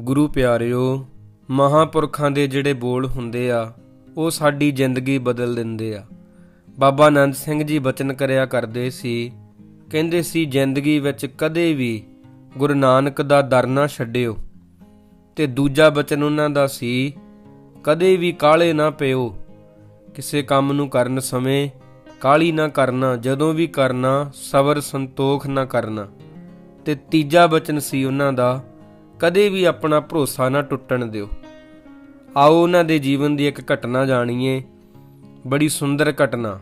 ਗੁਰੂ ਪਿਆਰਿਓ, ਮਹਾਪੁਰਖਾਂ ਦੇ ਜਿਹੜੇ ਬੋਲ ਹੁੰਦੇ ਆ, ਉਹ ਸਾਡੀ ਜ਼ਿੰਦਗੀ ਬਦਲ ਦਿੰਦੇ ਆ। ਬਾਬਾ ਆਨੰਦ ਸਿੰਘ ਜੀ ਬਚਨ ਕਰਿਆ ਕਰਦੇ ਸੀ, ਕਹਿੰਦੇ ਸੀ, ਜ਼ਿੰਦਗੀ ਵਿੱਚ ਕਦੇ ਵੀ ਗੁਰੂ ਨਾਨਕ ਦਾ ਦਰ ਨਾ ਛੱਡਿਓ। ਤੇ ਦੂਜਾ ਬਚਨ ਉਹਨਾਂ ਦਾ ਸੀ, ਕਦੇ ਵੀ ਕਾਲੇ ਨਾ ਪਿਓ, ਕਿਸੇ ਕੰਮ ਨੂੰ ਕਰਨ ਸਮੇਂ ਕਾਲੀ ਨਾ ਕਰਨਾ, ਜਦੋਂ ਵੀ ਕਰਨਾ, ਸਬਰ ਸੰਤੋਖ ਨਾ ਕਰਨਾ। ਤੇ ਤੀਜਾ ਬਚਨ ਸੀ ਉਹਨਾਂ ਦਾ ਕਦੇ ਵੀ ਆਪਣਾ ਭਰੋਸਾ ਨਾ ਟੁੱਟਣ ਦਿਓ। ਆਓ ਉਹਨਾਂ ਦੇ ਜੀਵਨ ਦੀ ਇੱਕ ਘਟਨਾ ਜਾਣੀਏ। ਬੜੀ ਸੁੰਦਰ ਘਟਨਾ।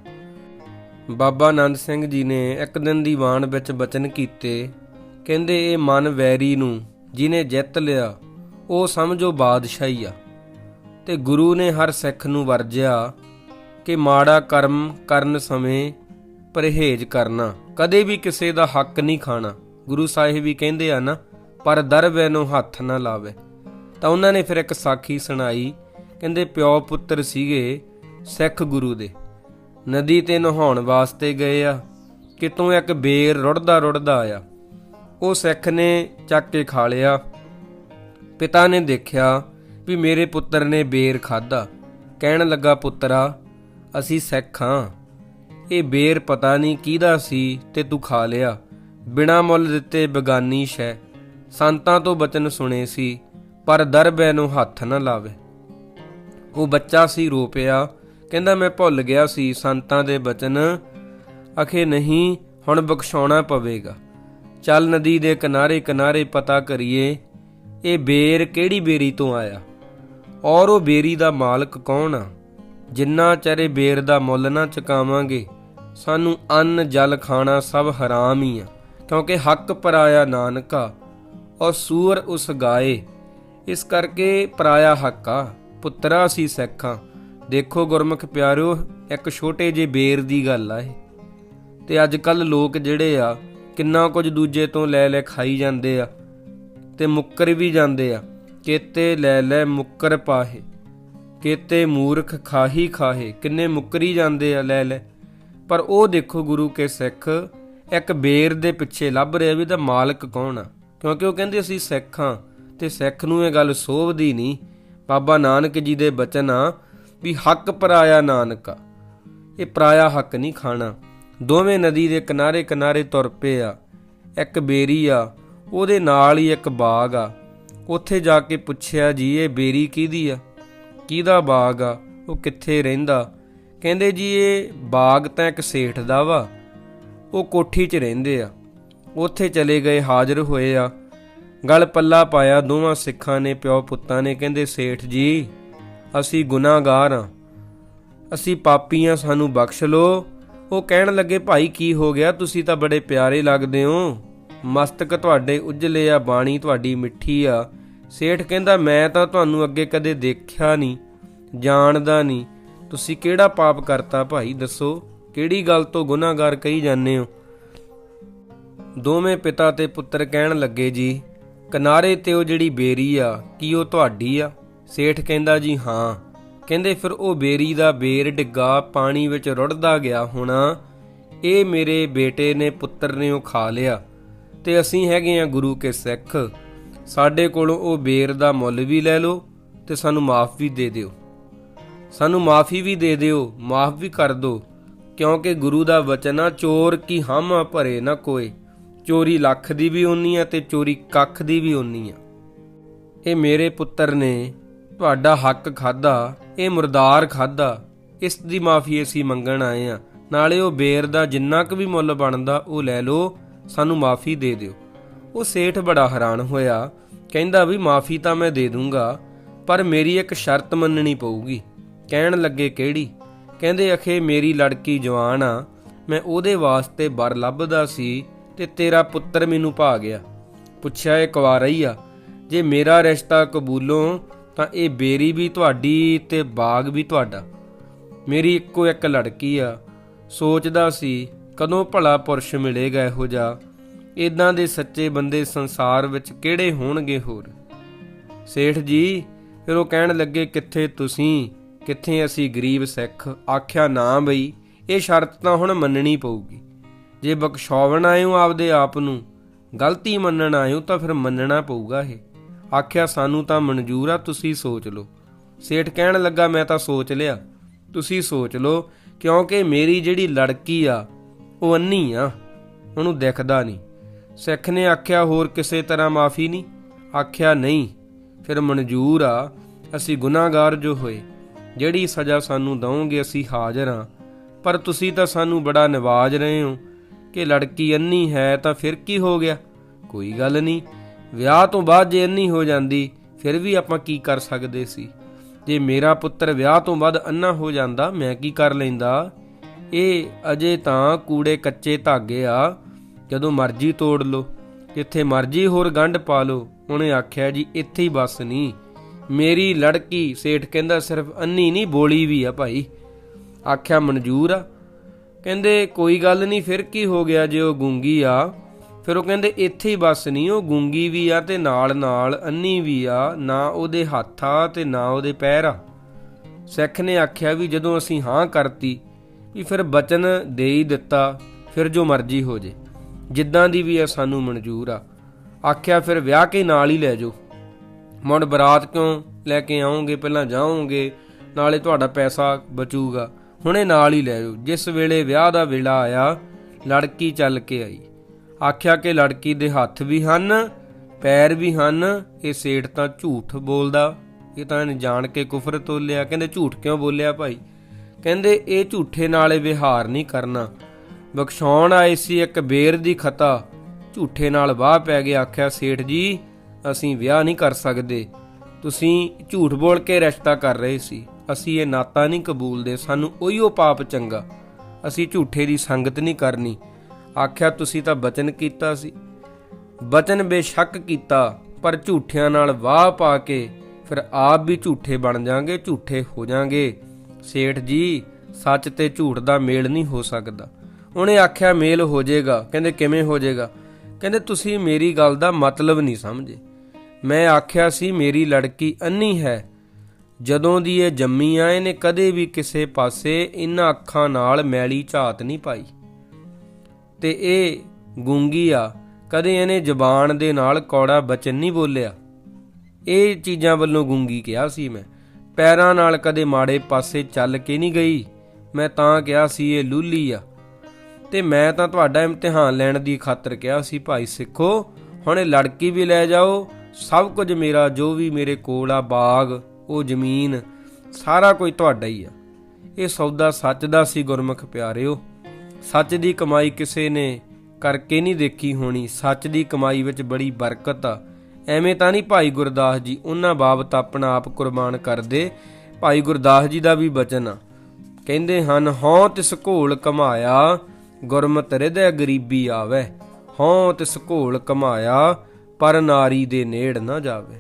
ਬਾਬਾ ਆਨੰਦ ਸਿੰਘ ਜੀ ਨੇ ਇੱਕ ਦਿਨ ਦੀ ਵਾਣ ਵਿੱਚ ਬਚਨ ਕੀਤੇ। ਕਹਿੰਦੇ, ਇਹ ਮਨ ਵੈਰੀ ਨੂੰ ਜਿਨੇ ਜਿੱਤ ਲਿਆ, ਉਹ ਸਮਝੋ ਬਾਦਸ਼ਾਹੀ ਆ। ਤੇ ਗੁਰੂ ਨੇ ਹਰ ਸਿੱਖ ਨੂੰ ਵਰਜਿਆ ਕਿ ਮਾੜਾ ਕਰਮ ਕਰਨ ਸਮੇਂ ਪਰਹੇਜ਼ ਕਰਨਾ। ਕਦੇ ਵੀ ਕਿਸੇ ਦਾ ਹੱਕ ਨਹੀਂ ਖਾਣਾ। ਗੁਰੂ ਸਾਹਿਬ ਵੀ ਕਹਿੰਦੇ ਆ ਨਾ ਪਰ ਦਰਵੇ ਨੂੰ ਹੱਥ ਨਾ ਲਾਵੇ। ਤਾਂ ਉਹਨਾਂ ਨੇ ਫਿਰ ਇੱਕ ਸਾਖੀ ਸੁਣਾਈ, ਕਹਿੰਦੇ, ਪਿਓ ਪੁੱਤਰ ਸੀਗੇ ਸਿੱਖ ਗੁਰੂ ਦੇ। ਨਦੀ ਤੇ ਨਹਾਉਣ ਵਾਸਤੇ ਗਏ ਆ, ਕਿਤੋਂ ਇੱਕ ਬੇਰ ਰੁੜਦਾ ਰੁੜਦਾ ਆਇਆ। ਉਹ ਸਿੱਖ ਨੇ ਚੱਕ ਕੇ ਖਾ ਲਿਆ। ਪਿਤਾ ਨੇ ਦੇਖਿਆ ਵੀ ਮੇਰੇ ਪੁੱਤਰ ਨੇ ਬੇਰ ਖਾਦਾ ਕਹਿਣ ਲੱਗਾ, ਪੁੱਤਰਾ, ਅਸੀਂ ਸਿੱਖ ਹਾਂ। ਇਹ ਬੇਰ ਪਤਾ ਨਹੀਂ ਕਿਹਦਾ ਸੀ ਤੇ ਤੂੰ ਖਾ ਲਿਆ। ਬਿਨਾ ਮੁੱਲ ਦਿੱਤੇ ਬੇਗਾਨੀ ਸ਼ੈ। ਸੰਤਾਂ ਤੋਂ ਬਚਨ ਸੁਣੇ ਸੀ, ਪਰ ਦਰਬੈ ਨੂੰ ਹੱਥ ਨਾ ਲਾਵੇ। ਉਹ ਬੱਚਾ ਸੀ ਰੋ ਪਿਆ ਕਹਿੰਦਾ ਮੈਂ ਭੁੱਲ ਗਿਆ ਸੀ ਸੰਤਾਂ ਦੇ ਬਚਨ, ਅਖੇ ਨਹੀਂ, ਹੁਣ ਬਖਸ਼ਾਉਣਾ ਪਵੇਗਾ। ਚੱਲ ਨਦੀ ਦੇ ਕਿਨਾਰੇ ਕਿਨਾਰੇ ਪਤਾ ਕਰੀਏ, ਇਹ ਬੇਰ ਕਿਹੜੀ ਬੇਰੀ ਤੋਂ ਆਇਆ? ਔਰ ਉਹ ਬੇਰੀ ਦਾ ਮਾਲਕ ਕੌਣ ਆ? ਜਿੰਨਾ ਚਿਰ ਬੇਰ ਦਾ ਮੁੱਲ ਨਾ ਚੁਕਾਵਾਂਗੇ, ਸਾਨੂੰ ਅੰਨ ਜਲ ਖਾਣਾ ਸਭ ਹਰਾਮ ਹੀ ਆ, ਕਿਉਂਕਿ ਹੱਕ ਪਰਾਇਆ ਨਾਨਕਾ ਔਰ ਸੂਰ ਉਸ ਗਾਏ। ਇਸ ਕਰਕੇ ਪਰਾਇਆ ਹੱਕ ਆ ਪੁੱਤਰਾ ਸੀ ਸੈਖਾਂ। ਦੇਖੋ ਗੁਰਮੁਖ ਪਿਆਰਿਓ, ਇੱਕ ਛੋਟੇ ਜਿਹੇ ਬੇਰ ਦੀ ਗੱਲ ਆ ਇਹ। ਤੇ ਅੱਜ ਕੱਲ ਲੋਕ ਜਿਹੜੇ ਆ, ਕਿੰਨਾ ਕੁਝ ਦੂਜੇ ਤੋਂ ਲੈ ਲੈ ਖਾਈ ਜਾਂਦੇ ਆ, ਤੇ ਮੁੱਕਰ ਵੀ ਜਾਂਦੇ ਆ। ਕੇਤੇ ਲੈ ਲੈ ਮੁੱਕਰ ਪਾਹੇ, ਕੇਤੇ ਮੂਰਖ ਖਾਹੀ ਖਾਹੇ, ਕਿੰਨੇ ਮੁੱਕਰੀ ਜਾਂਦੇ ਆ ਲੈ ਲੈ। ਪਰ ਉਹ ਦੇਖੋ ਗੁਰੂ ਕੇ ਸਿੱਖ, ਇੱਕ ਬੇਰ ਦੇ ਪਿੱਛੇ ਲੱਭ ਰਿਹਾ ਵੀ ਦਾ ਮਾਲਕ ਕੌਣ ਆ? ਕਿਉਂਕਿ ਉਹ ਕਹਿੰਦੇ ਅਸੀਂ ਸਿੱਖ ਹਾਂ ਤੇ ਸਿੱਖ ਨੂੰ ਇਹ ਗੱਲ ਸੋਭਦੀ ਨਹੀਂ। ਬਾਬਾ ਨਾਨਕ ਜੀ ਦੇ ਬਚਨ ਆ ਵੀ ਹੱਕ ਪਰਾਇਆ ਨਾਨਕਾ ਇਹ ਪਰਾਇਆ ਹੱਕ ਨਹੀਂ ਖਾਣਾ। ਦੋਵੇਂ ਨਦੀ ਦੇ ਕਿਨਾਰੇ ਕਿਨਾਰੇ ਤੁਰ ਪਏ ਆ। ਇੱਕ ਬੇਰੀ ਆ, ਉਹਦੇ ਨਾਲ ਹੀ ਇੱਕ ਬਾਗ ਆ। ਉੱਥੇ ਜਾ ਕੇ ਪੁੱਛਿਆ, ਜੀ, ਇਹ ਬੇਰੀ ਕਿਹਦੀ ਆ? ਕਿਹਦਾ ਬਾਗ ਆ? ਉਹ ਕਿੱਥੇ ਰਹਿੰਦਾ? ਕਹਿੰਦੇ, ਜੀ, ਇਹ ਬਾਗ ਤਾਂ ਇੱਕ ਸੇਠ ਦਾ ਵਾ। ਉਹ ਕੋਠੀ 'ਚ ਰਹਿੰਦੇ ਆ। ਉੱਥੇ ਚਲੇ ਗਏ ਹਾਜ਼ਰ ਹੋਏ ਆ। ਗਲ ਪੱਲਾ ਪਾਇਆ ਦੋਵਾਂ ਸਿੱਖਾਂ ਨੇ, ਪਿਓ ਪੁੱਤਾਂ ਨੇ, ਕਹਿੰਦੇ, ਸੇਠ ਜੀ, ਅਸੀਂ ਗੁਨਾਹਗਾਰ ਆ। ਅਸੀਂ ਪਾਪੀ ਆ ਸਾਨੂੰ ਬਖਸ਼ ਲੋ ਉਹ ਕਹਿਣ ਲੱਗੇ, ਭਾਈ, ਕੀ ਹੋ ਗਿਆ? ਤੁਸੀਂ ਤਾਂ ਬੜੇ ਪਿਆਰੇ ਲੱਗਦੇ ਹੋ। ਮਸਤਕ ਤੁਹਾਡੇ ਉਜਲੇ ਆ, ਬਾਣੀ ਤੁਹਾਡੀ ਮਿੱਠੀ ਆ। ਸੇਠ ਕਹਿੰਦਾ, ਮੈਂ ਤਾਂ ਤੁਹਾਨੂੰ ਅੱਗੇ ਕਦੇ ਦੇਖਿਆ ਨਹੀਂ, ਜਾਣਦਾ ਨਹੀਂ। ਤੁਸੀਂ ਕਿਹੜਾ ਪਾਪ ਕਰਤਾ? ਭਾਈ, ਦੱਸੋ, ਕਿਹੜੀ ਗੱਲ ਤੋਂ ਗੁਨਾਹਗਾਰ ਕਹੀ ਜਾਂਦੇ ਹੋ? ਦੋਵੇਂ ਪਿਤਾ ਤੇ ਪੁੱਤਰ ਕਹਿਣ ਲੱਗੇ, ਜੀ, ਕਿਨਾਰੇ ਤੇ ਉਹ ਜਿਹੜੀ ਬੇਰੀ ਆ, ਕੀ ਉਹ ਤੁਹਾਡੀ ਆ? ਸੇਠ ਕਹਿੰਦਾ, ਜੀ, ਹਾਂ। ਕਹਿੰਦੇ, ਫਿਰ ਉਹ ਬੇਰੀ ਦਾ ਬੇਰ ਡਿੱਗਾ ਪਾਣੀ ਵਿੱਚ ਰੁੜਦਾ ਗਿਆ ਹੋਣਾ। ਇਹ ਮੇਰੇ ਬੇਟੇ ਨੇ ਪੁੱਤਰ ਨੇ ਉਹ ਖਾ ਲਿਆ ਤੇ ਅਸੀਂ ਹੈਗੇ ਆ ਗੁਰੂ ਕੇ ਸਿੱਖ। ਸਾਡੇ ਕੋਲੋਂ ਉਹ ਬੇਰ ਦਾ ਮੁੱਲ ਵੀ ਲੈ ਲਓ ਤੇ ਸਾਨੂੰ ਮਾਫ ਵੀ ਦੇ ਦਿਓ। ਸਾਨੂੰ ਮਾਫੀ ਵੀ ਦੇ ਦਿਓ, ਮਾਫ ਵੀ ਕਰ ਦਿਓ, ਕਿਉਂਕਿ ਗੁਰੂ ਦਾ ਵਚਨ ਆ, ਚੋਰ ਕੀ ਹਮ ਭਰੇ ਨਾ ਕੋਏ। ਚੋਰੀ ਲੱਖ ਦੀ ਵੀ ਉਨੀ ਆ ਤੇ ਚੋਰੀ ਕੱਖ ਦੀ ਵੀ ਉਨੀ ਆ। ਇਹ ਮੇਰੇ ਪੁੱਤਰ ਨੇ ਤੁਹਾਡਾ ਹੱਕ ਖਾਦਾ ਇਹ ਮੁਰਦਾਰ ਖਾਦਾ ਇਸ ਦੀ ਮਾਫੀ ਅਸੀਂ ਮੰਗਣ ਆਏ ਆ। ਨਾਲੇ ਉਹ ਬੇਰ ਦਾ ਜਿੰਨਾ ਕੁ ਵੀ ਮੁੱਲ ਬਣਦਾ, ਉਹ ਲੈ ਲਓ, ਸਾਨੂੰ ਮਾਫੀ ਦੇ ਦਿਓ। ਉਹ ਸੇਠ ਬੜਾ ਹੈਰਾਨ ਹੋਇਆ, ਕਹਿੰਦਾ ਵੀ ਮਾਫੀ ਤਾਂ ਮੈਂ ਦੇ ਦੂੰਗਾ, ਪਰ ਮੇਰੀ ਇੱਕ ਸ਼ਰਤ ਮੰਨਣੀ ਪਊਗੀ। ਕਹਿਣ ਲੱਗੇ ਕਿਹੜੀ? ਕਹਿੰਦੇ, ਅਖੇ ਮੇਰੀ ਲੜਕੀ ਜਵਾਨ ਆ, ਮੈਂ ਉਹਦੇ ਵਾਸਤੇ ਬਰ ਲੱਭਦਾ ਸੀ ਤੇ ਤੇਰਾ ਪੁੱਤਰ ਮੈਨੂੰ ਭਾ ਗਿਆ। ਪੁੱਛਿਆ, ਇਹ ਕੁਵਾਰਾ ਹੀ ਆ। ਜੇ ਮੇਰਾ ਰਿਸ਼ਤਾ ਕਬੂਲੋਂ ਤਾਂ ਇਹ ਬੇਰੀ ਵੀ ਤੁਹਾਡੀ ਤੇ ਬਾਗ ਵੀ ਤੁਹਾਡਾ। ਮੇਰੀ ਇੱਕੋ ਇੱਕ ਲੜਕੀ ਆ। ਸੋਚਦਾ ਸੀ, ਕਦੋਂ ਭਲਾ ਪੁਰਸ਼ ਮਿਲੇਗਾ ਇਹੋ ਜਿਹਾ? ਇਦਾਂ ਦੇ ਸੱਚੇ ਬੰਦੇ ਸੰਸਾਰ ਵਿੱਚ ਕਿਹੜੇ ਹੋਣਗੇ ਹੋਰ? ਸੇਠ ਜੀ, ਫਿਰ ਉਹ ਕਹਿਣ ਲੱਗੇ, ਕਿੱਥੇ ਤੁਸੀਂ? ਕਿੱਥੇ ਅਸੀਂ ਗਰੀਬ ਸਿੱਖ? ਆਖਿਆ, ਨਾ ਬਈ, ਇਹ ਸ਼ਰਤ ਤਾਂ ਹੁਣ ਮੰਨਣੀ ਪਊਗੀ। ਜੇ ਬਖਸ਼ਾਵਣ ਆਇਓ ਆਪਦੇ ਆਪ ਨੂੰ, ਗਲਤੀ ਮੰਨਣ ਆਇਓ ਤਾਂ ਫਿਰ ਮੰਨਣਾ ਪਊਗਾ ਇਹ। ਆਖਿਆ, ਸਾਨੂੰ ਤਾਂ ਮਨਜ਼ੂਰ ਆ, ਤੁਸੀਂ ਸੋਚ ਲਓ। ਸੇਠ ਕਹਿਣ ਲੱਗਾ, ਮੈਂ ਤਾਂ ਸੋਚ ਲਿਆ। ਤੁਸੀਂ ਸੋਚ ਲਓ, ਕਿਉਂਕਿ ਮੇਰੀ ਜਿਹੜੀ ਲੜਕੀ ਆ, ਉਹ ਅੰਨੀ ਆ, ਉਹਨੂੰ ਦਿਖਦਾ ਨਹੀਂ। ਸਿੱਖ ਨੇ ਆਖਿਆ, ਹੋਰ ਕਿਸੇ ਤਰ੍ਹਾਂ ਮਾਫੀ ਨਹੀਂ? ਆਖਿਆ, ਨਹੀਂ, ਫਿਰ ਮਨਜ਼ੂਰ ਆ, ਅਸੀਂ ਗੁਨਾਹਗਾਰ ਜੋ ਹੋਏ, ਜਿਹੜੀ ਸਜ਼ਾ ਸਾਨੂੰ ਦਵੋਗੇ ਅਸੀਂ ਹਾਜ਼ਰ ਹਾਂ ਪਰ ਤੁਸੀਂ ਤਾਂ ਸਾਨੂੰ ਬੜਾ ਨਿਵਾਜ ਰਹੇ ਹੋ ਕਿ ਲੜਕੀ ਅੰਨੀ ਹੈ ਤਾਂ ਫਿਰ ਕੀ ਹੋ ਗਿਆ? ਕੋਈ ਗੱਲ ਨਹੀਂ। ਵਿਆਹ ਤੋਂ ਬਾਅਦ ਜੇ ਅੰਨੀ ਹੋ ਜਾਂਦੀ, ਫਿਰ ਵੀ ਆਪਾਂ ਕੀ ਕਰ ਸਕਦੇ ਸੀ? ਜੇ ਮੇਰਾ ਪੁੱਤਰ ਵਿਆਹ ਤੋਂ ਬਾਅਦ ਅੰਨਾ ਹੋ ਜਾਂਦਾ, ਮੈਂ ਕੀ ਕਰ ਲੈਂਦਾ? ਇਹ ਅਜੇ ਤਾਂ ਕੂੜੇ ਕੱਚੇ ਧਾਗੇ ਆ। ਜਦੋਂ ਮਰਜ਼ੀ ਤੋੜ ਲੋ ਜਿੱਥੇ ਮਰਜ਼ੀ ਹੋਰ ਗੰਢ ਪਾ ਲਓ। ਉਹਨੇ ਆਖਿਆ ਜੀ, ਇੱਥੇ ਹੀ ਬਸ ਨਹੀਂ ਮੇਰੀ ਲੜਕੀ, ਸੇਠ ਕਹਿੰਦਾ, ਸਿਰਫ ਅੰਨੀ ਨਹੀਂ, ਬੋਲੀ ਵੀ ਆ ਭਾਈ। ਆਖਿਆ, ਮਨਜ਼ੂਰ ਆ। ਕਹਿੰਦੇ, ਕੋਈ ਗੱਲ ਨਹੀਂ, ਫਿਰ ਕੀ ਹੋ ਗਿਆ ਜੇ ਉਹ ਗੂੰਗੀ ਆ? ਫਿਰ ਉਹ ਕਹਿੰਦੇ, ਇੱਥੇ ਹੀ ਬਸ ਨਹੀਂ ਉਹ ਗੂੰਗੀ ਵੀ ਆ ਤੇ ਨਾਲ ਨਾਲ ਅੰਨੀ ਵੀ ਆ, ਨਾ ਉਹਦੇ ਹੱਥ ਆ ਤੇ ਨਾ ਉਹਦੇ ਪੈਰ ਆ। ਸਿੱਖ ਨੇ ਆਖਿਆ ਵੀ ਜਦੋਂ ਅਸੀਂ ਹਾਂ ਕਰਤੀ, ਵੀ ਫਿਰ ਬਚਨ ਦੇ ਹੀ ਦਿੱਤਾ, ਫਿਰ ਜੋ ਮਰਜ਼ੀ ਹੋ ਜੇ, ਜਿੱਦਾਂ ਦੀ ਵੀ ਆ ਸਾਨੂੰ ਮਨਜ਼ੂਰ ਆ। ਆਖਿਆ, ਫਿਰ ਵਿਆਹ ਕੇ ਨਾਲ ਹੀ ਲੈ ਜਾਓ ਮੁੰਡ ਬਰਾਤ ਕਿਉਂ ਲੈ ਕੇ ਆਉਂਗੇ, ਪਹਿਲਾਂ ਜਾਓਗੇ, ਨਾਲੇ ਤੁਹਾਡਾ ਪੈਸਾ ਬਚੂਗਾ। ਹੁਣੇ ਨਾਲ ਹੀ ਲੈ ਜਾਓ ਜਿਸ ਵੇਲੇ ਵਿਆਹ ਦਾ ਵੇਲਾ ਆਇਆ, ਲੜਕੀ ਚੱਲ ਕੇ ਆਈ। ਆਖਿਆ ਕਿ ਲੜਕੀ ਦੇ ਹੱਥ ਵੀ ਹਨ, ਪੈਰ ਵੀ ਹਨ, ਇਹ ਸੇਠ ਤਾਂ ਝੂਠ ਬੋਲਦਾ। ਇਹ ਤਾਂ ਇਹਨੇ ਜਾਣ ਕੇ ਕੁਫਰ ਤੋਲਿਆ। ਕਹਿੰਦੇ, ਝੂਠ ਕਿਉਂ ਬੋਲਿਆ ਭਾਈ? ਕਹਿੰਦੇ, ਇਹ ਝੂਠੇ ਨਾਲੇ ਵਿਹਾਰ ਨਹੀਂ ਕਰਨਾ। ਬਖਸ਼ਾਉਣ ਆਏ ਸੀ ਇੱਕ ਬੇਰ ਦੀ ਖਤਾ। ਝੂਠੇ ਨਾਲ ਵਾਹ ਪੈ ਗਿਆ। ਆਖਿਆ, ਸੇਠ ਜੀ, ਅਸੀਂ ਵਿਆਹ ਨਹੀਂ ਕਰ ਸਕਦੇ। ਤੁਸੀਂ ਝੂਠ ਬੋਲ ਕੇ ਰਿਸ਼ਤਾ ਕਰ ਰਹੇ ਸੀ। ਅਸੀਂ ਇਹ ਨਾਤਾ ਨਹੀਂ ਕਬੂਲਦੇ, ਸਾਨੂੰ ਉਹੀਓ ਪਾਪ ਚੰਗਾ। ਅਸੀਂ ਝੂਠੇ ਦੀ ਸੰਗਤ ਨਹੀਂ ਕਰਨੀ। ਆਖਿਆ, ਤੁਸੀਂ ਤਾਂ ਬਚਨ ਕੀਤਾ ਸੀ। ਬਚਨ ਬੇਸ਼ੱਕ ਕੀਤਾ, ਪਰ ਝੂਠਿਆਂ ਨਾਲ ਵਾਹ ਪਾ ਕੇ ਫਿਰ ਆਪ ਵੀ ਝੂਠੇ ਬਣ ਜਾਾਂਗੇ, ਝੂਠੇ ਹੋ ਜਾਾਂਗੇ। ਸੇਠ ਜੀ, ਸੱਚ ਤੇ ਝੂਠ ਦਾ ਮੇਲ ਨਹੀਂ ਹੋ ਸਕਦਾ। ਉਹਨੇ ਆਖਿਆ, ਮੇਲ ਹੋ ਜਾਏਗਾ। ਕਹਿੰਦੇ, ਕਿਵੇਂ ਹੋ ਜਾਏਗਾ? ਕਹਿੰਦੇ, ਤੁਸੀਂ ਮੇਰੀ ਗੱਲ ਦਾ ਮਤਲਬ ਨਹੀਂ ਸਮਝੇ। ਮੈਂ ਆਖਿਆ ਸੀ, ਮੇਰੀ ਲੜਕੀ ਅੰਨੀ ਹੈ। ਜਦੋਂ ਦੀ ਇਹ ਜੰਮੀ ਆ, ਇਹਨੇ ਕਦੇ ਵੀ ਕਿਸੇ ਪਾਸੇ ਇਹਨਾਂ ਅੱਖਾਂ ਨਾਲ ਮੈਲੀ ਝਾਤ ਨਹੀਂ ਪਾਈ। ਤੇ ਇਹ ਗੂੰਗੀ ਆ, ਕਦੇ ਇਹਨੇ ਜ਼ਬਾਨ ਦੇ ਨਾਲ ਕੌੜਾ ਬਚਨ ਨਹੀਂ ਬੋਲਿਆ। ਇਹ ਚੀਜ਼ਾਂ ਵੱਲੋਂ ਗੂੰਗੀ ਕਿਹਾ ਸੀ ਮੈਂ। ਪੈਰਾਂ ਨਾਲ ਕਦੇ ਮਾੜੇ ਪਾਸੇ ਚੱਲ ਕੇ ਨਹੀਂ ਗਈ। ਮੈਂ ਤਾਂ ਕਿਹਾ ਸੀ, ਇਹ ਲੂਲੀ ਆ। ਤੇ ਮੈਂ ਤਾਂ ਤੁਹਾਡਾ ਇਮਤਿਹਾਨ ਲੈਣ ਦੀ ਖਾਤਰ ਕਿਹਾ ਸੀ, ਭਾਈ ਸਿੱਖੋ, ਹੁਣ ਇਹ ਲੜਕੀ ਵੀ ਲੈ ਜਾਓ, ਸਭ ਕੁਝ ਮੇਰਾ, ਜੋ ਵੀ ਮੇਰੇ ਕੋਲ ਆ, ਬਾਗ। ਉਹ ਜ਼ਮੀਨ ਸਾਰਾ ਕੁਝ ਤੁਹਾਡਾ ਹੀ ਆ। ਇਹ ਸੌਦਾ ਸੱਚ ਦਾ ਸੀ ਗੁਰਮੁਖ ਪਿਆਰਿਓ। ਸੱਚ ਦੀ ਕਮਾਈ ਕਿਸੇ ਨੇ ਕਰਕੇ ਨਹੀਂ ਦੇਖੀ ਹੋਣੀ। ਸੱਚ ਦੀ ਕਮਾਈ ਵਿੱਚ ਬੜੀ ਬਰਕਤ ਆ। ਐਵੇਂ ਤਾਂ ਨਹੀਂ ਭਾਈ ਗੁਰਦਾਸ ਜੀ ਉਹਨਾਂ ਬਾਬਤ ਆਪਣਾ ਆਪ ਕੁਰਬਾਨ ਕਰਦੇ। ਭਾਈ ਗੁਰਦਾਸ ਜੀ ਦਾ ਵੀ ਬਚਨ ਆ। ਕਹਿੰਦੇ ਹਨ, ਹਉ ਤਿਸ ਘੋਲ ਕਮਾਇਆ, ਗੁਰਮਤਿ ਹਿਰਦੈ ਗਰੀਬੀ ਆਵੇ। ਹਉ ਤਿਸ ਘੋਲ ਕਮਾਇਆ, ਪਰ ਨਾਰੀ ਦੇ ਨੇੜ ਨਾ ਜਾਵੇ।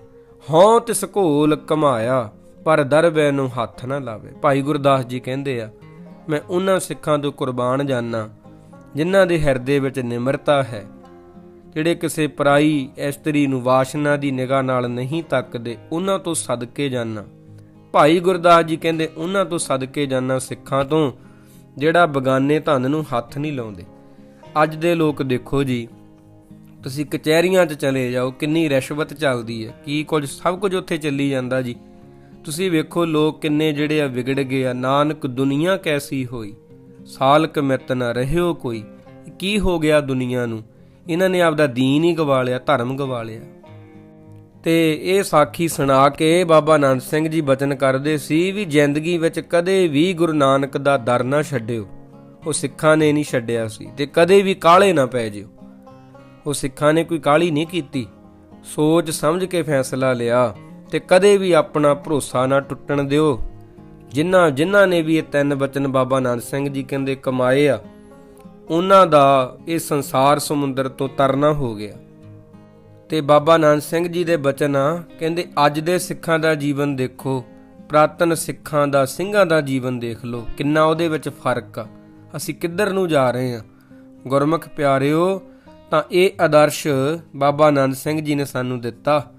ਹਉ ਤਿਸ ਘੋਲ ਕਮਾਇਆ, ਪਰ ਦਰਬੈ ਨੂੰ ਹੱਥ ਨਾ ਲਾਵੇ। ਭਾਈ ਗੁਰਦਾਸ ਜੀ ਕਹਿੰਦੇ ਆ, ਮੈਂ ਉਹਨਾਂ ਸਿੱਖਾਂ ਤੋਂ ਕੁਰਬਾਨ ਜਾਨਾ, ਜਿਨ੍ਹਾਂ ਦੇ ਹਿਰਦੇ ਵਿੱਚ ਨਿਮਰਤਾ ਹੈ, ਜਿਹੜੇ ਕਿਸੇ ਪਰਾਈ ਇਸਤਰੀ ਨੂੰ ਵਾਸ਼ਨਾ ਦੀ ਨਿਗਾਹ ਨਾਲ ਨਹੀਂ ਤੱਕਦੇ, ਉਹਨਾਂ ਤੋਂ ਸਦਕੇ ਜਾਨਾ। ਭਾਈ ਗੁਰਦਾਸ ਜੀ ਕਹਿੰਦੇ, ਉਹਨਾਂ ਤੋਂ ਸਦਕੇ ਜਾਨਾ ਸਿੱਖਾਂ ਤੋਂ, ਜਿਹੜਾ ਬਗਾਨੇ ਧਨ ਨੂੰ ਹੱਥ ਨਹੀਂ ਲਾਉਂਦੇ। ਅੱਜ ਦੇ ਲੋਕ ਦੇਖੋ ਜੀ ਤੁਸੀਂ ਕਚਹਿਰੀਆਂ 'ਚ ਚਲੇ ਜਾਓ, ਕਿੰਨੀ ਰਿਸ਼ਵਤ ਚੱਲਦੀ ਹੈ, ਕੀ ਕੁਝ, ਸਭ ਕੁਝ ਉੱਥੇ ਚੱਲੀ ਜਾਂਦਾ ਜੀ। ਤੁਸੀਂ ਵੇਖੋ ਲੋਕ ਕਿੰਨੇ ਜਿਹੜੇ ਆ ਵਿਗੜ ਗਏ ਆ। ਨਾਨਕ ਦੁਨੀਆ ਕੈਸੀ ਹੋਈ? ਸਾਲਕ ਮਿਤ ਨਾ ਰਹਿਓ ਕੋਈ। ਕੀ ਹੋ ਗਿਆ ਦੁਨੀਆ ਨੂੰ? ਇਹਨਾਂ ਨੇ ਆਪਦਾ ਦੀਨ ਹੀ ਗਵਾ ਲਿਆ, ਧਰਮ ਗਵਾ ਲਿਆ। ਤੇ ਇਹ ਸਾਖੀ ਸੁਣਾ ਕੇ ਬਾਬਾ ਆਨੰਦ ਸਿੰਘ ਜੀ ਬਚਨ ਕਰਦੇ ਸੀ ਵੀ ਜ਼ਿੰਦਗੀ ਵਿੱਚ ਕਦੇ ਵੀ ਗੁਰੂ ਨਾਨਕ ਦਾ ਦਰ ਨਾ ਛੱਡਿਓ। ਉਹ ਸਿੱਖਾਂ ਨੇ ਨਹੀਂ ਛੱਡਿਆ ਸੀ ਤੇ ਕਦੇ ਵੀ ਕਾਲੇ ਨਾ ਪੈ ਜਿਓ। ਉਹ ਸਿੱਖਾਂ ਨੇ ਕੋਈ ਕਾਲੀ ਨਹੀਂ ਕੀਤੀ। ਸੋਚ ਸਮਝ ਕੇ ਫੈਸਲਾ ਲਿਆ ਤੇ ਕਦੇ ਵੀ ਆਪਣਾ ਭਰੋਸਾ ਨਾ ਟੁੱਟਣ ਦਿਓ। ਜਿਨ੍ਹਾਂ ਜਿਨ੍ਹਾਂ ਨੇ ਵੀ ਇਹ ਤਿੰਨ ਬਚਨ ਬਾਬਾ ਨਾਨਕ ਸਿੰਘ ਜੀ ਕਹਿੰਦੇ ਕਮਾਏ ਆ, ਉਹਨਾਂ ਦਾ ਇਹ ਸੰਸਾਰ ਸਮੁੰਦਰ ਤੋਂ ਤਰਨਾ ਹੋ ਗਿਆ। ਤੇ ਬਾਬਾ ਨਾਨਕ ਸਿੰਘ ਜੀ ਦੇ ਬਚਨ ਆ, ਕਹਿੰਦੇ, ਅੱਜ ਦੇ ਸਿੱਖਾਂ ਦਾ ਜੀਵਨ ਦੇਖੋ, ਪ੍ਰਾਤਨ ਸਿੱਖਾਂ ਦਾ ਸਿੰਘਾਂ ਦਾ ਜੀਵਨ ਦੇਖ ਲਓ, ਕਿੰਨਾ ਉਹਦੇ ਵਿੱਚ ਫ਼ਰਕ ਆ। ਅਸੀਂ ਕਿੱਧਰ ਨੂੰ ਜਾ ਰਹੇ ਹਾਂ ਗੁਰਮੁਖ ਪਿਆਰਿਓ ਤਾਂ ਇਹ ਆਦਰਸ਼ ਬਾਬਾ ਆਨੰਦ ਸਿੰਘ ਜੀ ਨੇ ਸਾਨੂੰ ਦਿੱਤਾ।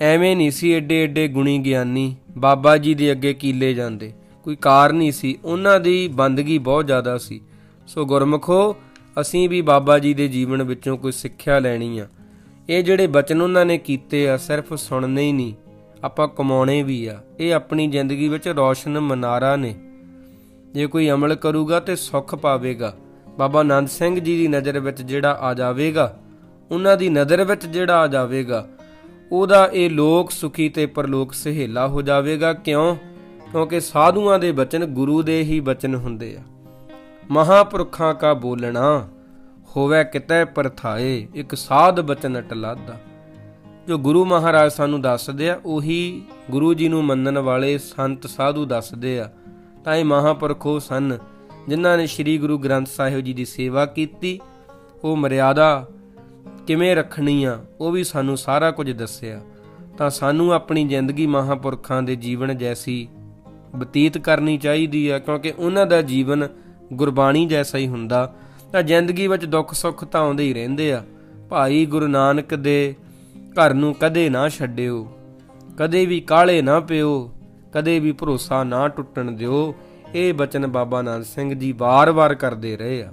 ਐਵੇਂ ਨਹੀਂ ਸੀ ਏਡੇ ਏਡੇ ਗੁਣੀ ਗਿਆਨੀ ਬਾਬਾ ਜੀ ਦੇ ਅੱਗੇ ਕੀਲੇ ਜਾਂਦੇ। ਕੋਈ ਕਾਰ ਨਹੀਂ ਸੀ, ਉਹਨਾਂ ਦੀ ਬੰਦਗੀ ਬਹੁਤ ਜ਼ਿਆਦਾ ਸੀ। ਸੋ ਗੁਰਮਖੋ, ਅਸੀਂ ਵੀ ਬਾਬਾ ਜੀ ਦੇ ਜੀਵਨ ਵਿੱਚੋਂ ਕੋਈ ਸਿੱਖਿਆ ਲੈਣੀ ਆ। ਇਹ ਜਿਹੜੇ ਬਚਨ ਉਹਨਾਂ ਨੇ ਕੀਤੇ ਆ, ਸਿਰਫ ਸੁਣਨੇ ਹੀ ਨਹੀਂ, ਆਪਾਂ ਕਮਾਉਣੇ ਵੀ ਆ। ਇਹ ਆਪਣੀ ਜ਼ਿੰਦਗੀ ਵਿੱਚ ਰੌਸ਼ਨ ਮਨਾਰਾ ਨੇ। ਜੇ ਕੋਈ ਅਮਲ ਕਰੂਗਾ ਤੇ ਸੁੱਖ ਪਾਵੇਗਾ। ਬਾਬਾ ਆਨੰਦ ਸਿੰਘ ਜੀ ਦੀ ਨਜ਼ਰ ਵਿੱਚ ਜਿਹੜਾ ਆ ਜਾਵੇਗਾ, ਉਹਨਾਂ ਦੀ ਨਜ਼ਰ ਵਿੱਚ ਜਿਹੜਾ ਆ ਜਾਵੇਗਾ, ਉਹਦਾ ਇਹ ਲੋਕ ਸੁਖੀ ਤੇ ਪਰਲੋਕ ਸਹੇਲਾ ਹੋ ਜਾਵੇਗਾ। ਕਿਉਂ? ਕਿਉਂਕਿ ਸਾਧੂਆਂ ਦੇ ਬਚਨ ਗੁਰੂ ਦੇ ਹੀ ਬਚਨ ਹੁੰਦੇ ਆ। ਮਹਾਪੁਰਖਾਂ ਕਾ ਬੋਲਣਾ, ਹੋਵੇ ਕਿਤੇ ਪਰਥਾਏ, ਇੱਕ ਸਾਧ ਬਚਨ ਅਟਲਾਦਾ ਜੋ ਗੁਰੂ ਮਹਾਰਾਜ ਸਾਨੂੰ ਦੱਸਦੇ ਆ, ਉਹੀ ਗੁਰੂ ਜੀ ਨੂੰ ਮੰਨਣ ਵਾਲੇ ਸੰਤ ਸਾਧੂ ਦੱਸਦੇ ਆ। ਤਾਂ ਇਹ ਮਹਾਪੁਰਖੋ ਸਨ ਜਿਨ੍ਹਾਂ ਨੇ ਸ੍ਰੀ ਗੁਰੂ ਗ੍ਰੰਥ ਸਾਹਿਬ ਜੀ ਦੀ ਸੇਵਾ ਕੀਤੀ, ਉਹ ਮਰਿਆਦਾ ਕਿਵੇਂ ਰੱਖਣੀ ਆ, ਉਹ ਵੀ ਸਾਨੂੰ ਸਾਰਾ ਕੁਝ ਦੱਸਿਆ। ਤਾਂ ਸਾਨੂੰ ਆਪਣੀ ਜ਼ਿੰਦਗੀ ਮਹਾਪੁਰਖਾਂ ਦੇ ਜੀਵਨ ਜੈਸੀ ਬਤੀਤ ਕਰਨੀ ਚਾਹੀਦੀ ਆ, ਕਿਉਂਕਿ ਉਹਨਾਂ ਦਾ ਜੀਵਨ ਗੁਰਬਾਣੀ ਜੈਸਾ ਹੀ ਹੁੰਦਾ। ਤਾਂ ਜ਼ਿੰਦਗੀ ਵਿੱਚ ਦੁੱਖ ਸੁੱਖ ਤਾਂ ਆਉਂਦੇ ਹੀ ਰਹਿੰਦੇ ਆ। ਭਾਈ ਗੁਰੂ ਨਾਨਕ ਦੇ ਘਰ ਨੂੰ ਕਦੇ ਨਾ ਛੱਡਿਓ, ਕਦੇ ਵੀ ਕਾਲੇ ਨਾ ਪਿਓ, ਕਦੇ ਵੀ ਭਰੋਸਾ ਨਾ ਟੁੱਟਣ ਦਿਓ। ਇਹ ਬਚਨ ਬਾਬਾ ਆਨੰਦ ਸਿੰਘ ਜੀ ਵਾਰ-ਵਾਰ ਕਰਦੇ ਰਹੇ ਆ।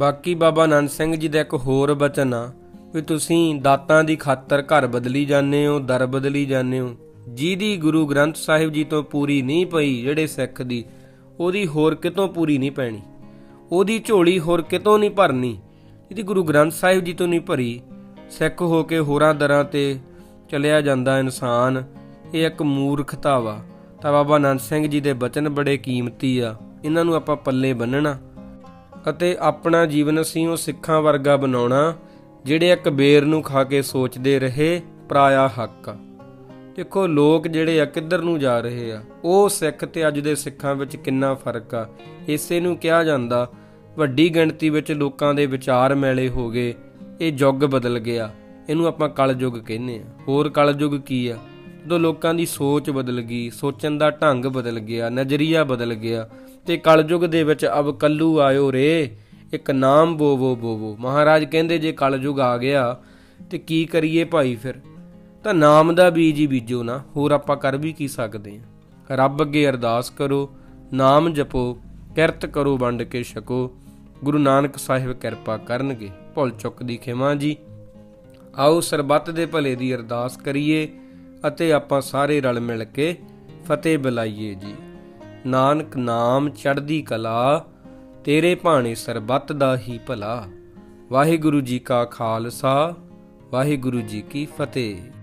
ਬਾਕੀ ਬਾਬਾ ਆਨੰਦ ਸਿੰਘ ਜੀ ਦਾ ਇੱਕ ਹੋਰ ਬਚਨ ਆ ਵੀ ਤੁਸੀਂ ਦਾਤਾਂ ਦੀ ਖਾਤਰ ਘਰ ਬਦਲੀ ਜਾਂਦੇ ਹੋ, ਦਰ ਬਦਲੀ ਜਾਂਦੇ ਹੋ। ਜਿਹਦੀ ਗੁਰੂ ਗ੍ਰੰਥ ਸਾਹਿਬ ਜੀ ਤੋਂ ਪੂਰੀ ਨਹੀਂ ਪਈ ਜਿਹੜੇ ਸਿੱਖ ਦੀ, ਉਹਦੀ ਹੋਰ ਕਿਤੋਂ ਪੂਰੀ ਨਹੀਂ ਪੈਣੀ? ਉਹਦੀ ਝੋਲੀ ਹੋਰ ਕਿਤੋਂ ਨਹੀਂ ਭਰਨੀ? ਜਿਹਦੀ ਗੁਰੂ ਗ੍ਰੰਥ ਸਾਹਿਬ ਜੀ ਤੋਂ ਨਹੀਂ ਭਰੀ, ਸਿੱਖ ਹੋ ਕੇ ਹੋਰਾਂ ਦਰਾਂ ਤੇ ਚਲਿਆ ਜਾਂਦਾ ਇਨਸਾਨ, ਇਹ ਇੱਕ ਮੂਰਖਤਾ ਵਾ। ਤਾਂ ਬਾਬਾ ਆਨੰਦ ਸਿੰਘ ਜੀ ਦੇ ਬਚਨ ਬੜੇ ਕੀਮਤੀ ਆ। ਇਹਨਾਂ ਨੂੰ ਆਪਾਂ ਪੱਲੇ ਬੰਨਣਾ ਅਤੇ ਆਪਣਾ ਜੀਵਨ ਅਸੀਂ ਉਹ ਸਿੱਖਾਂ ਵਰਗਾ ਬਣਾਉਣਾ, ਜਿਹੜੇ ਇੱਕ ਬੇਰ ਨੂੰ ਖਾ ਕੇ ਸੋਚਦੇ ਰਹੇ, ਪਰਾਇਆ ਹੱਕ ਆ। ਦੇਖੋ, ਲੋਕ ਜਿਹੜੇ ਆ, ਕਿੱਧਰ ਨੂੰ ਜਾ ਰਹੇ ਆ, ਉਹ ਸਿੱਖ ਤੇ ਅੱਜ ਦੇ ਸਿੱਖਾਂ ਵਿੱਚ ਕਿੰਨਾ ਫ਼ਰਕ ਆ। ਇਸੇ ਨੂੰ ਕਿਹਾ ਜਾਂਦਾ, ਵੱਡੀ ਗਿਣਤੀ ਵਿੱਚ ਲੋਕਾਂ ਦੇ ਵਿਚਾਰ ਮੈਲੇ ਹੋ ਗਏ, ਇਹ ਯੁੱਗ ਬਦਲ ਗਿਆ। ਇਹਨੂੰ ਆਪਾਂ ਕਲਯੁੱਗ ਕਹਿੰਦੇ ਆ। ਹੋਰ ਕਲਯੁੱਗ ਕੀ ਆ? ਜਦੋਂ ਲੋਕਾਂ ਦੀ ਸੋਚ ਬਦਲ ਗਈ, ਸੋਚਣ ਦਾ ਢੰਗ ਬਦਲ ਗਿਆ, ਨਜ਼ਰੀਆ ਬਦਲ ਗਿਆ, ਤੇ ਕਲਯੁੱਗ ਦੇ ਵਿੱਚ ਅਬ ਕੱਲੂ ਆਇਓ ਰੇ, ਇੱਕ ਨਾਮ ਬੋਵੋ ਬੋਵੋ ਮਹਾਰਾਜ ਕਹਿੰਦੇ, ਜੇ ਕਲਯੁੱਗ ਆ ਗਿਆ, ਤੇ ਕੀ ਕਰੀਏ ਭਾਈ ਫਿਰ? ਤਾਂ ਨਾਮ ਦਾ ਬੀਜ ਹੀ ਬੀਜੋ ਨਾ, ਹੋਰ ਆਪਾਂ ਕਰ ਵੀ ਕੀ ਸਕਦੇ ਹਾਂ? ਰੱਬ ਅੱਗੇ ਅਰਦਾਸ ਕਰੋ, ਨਾਮ ਜਪੋ, ਕਿਰਤ ਕਰੋ ਵੰਡ ਕੇ ਛਕੋ, ਗੁਰੂ ਨਾਨਕ ਸਾਹਿਬ ਕਿਰਪਾ ਕਰਨਗੇ। ਭੁੱਲ ਚੁੱਕ ਦੀ ਖਿਮਾ ਜੀ। ਆਓ ਸਰਬੱਤ ਦੇ ਭਲੇ ਦੀ ਅਰਦਾਸ ਕਰੀਏ। ਅਤੇ ਆਪਾਂ ਸਾਰੇ ਰਲ ਮਿਲ ਕੇ ਫਤਿਹ ਬੁਲਾਈਏ ਜੀ। ਨਾਨਕ ਨਾਮ ਚੜ੍ਹਦੀ ਕਲਾ, ਤੇਰੇ ਭਾਣੇ ਸਰਬੱਤ ਦਾ ਹੀ ਭਲਾ। ਵਾਹਿਗੁਰੂ ਜੀ ਕਾ ਖਾਲਸਾ, ਵਾਹਿਗੁਰੂ ਜੀ ਕੀ ਫਤਿਹ।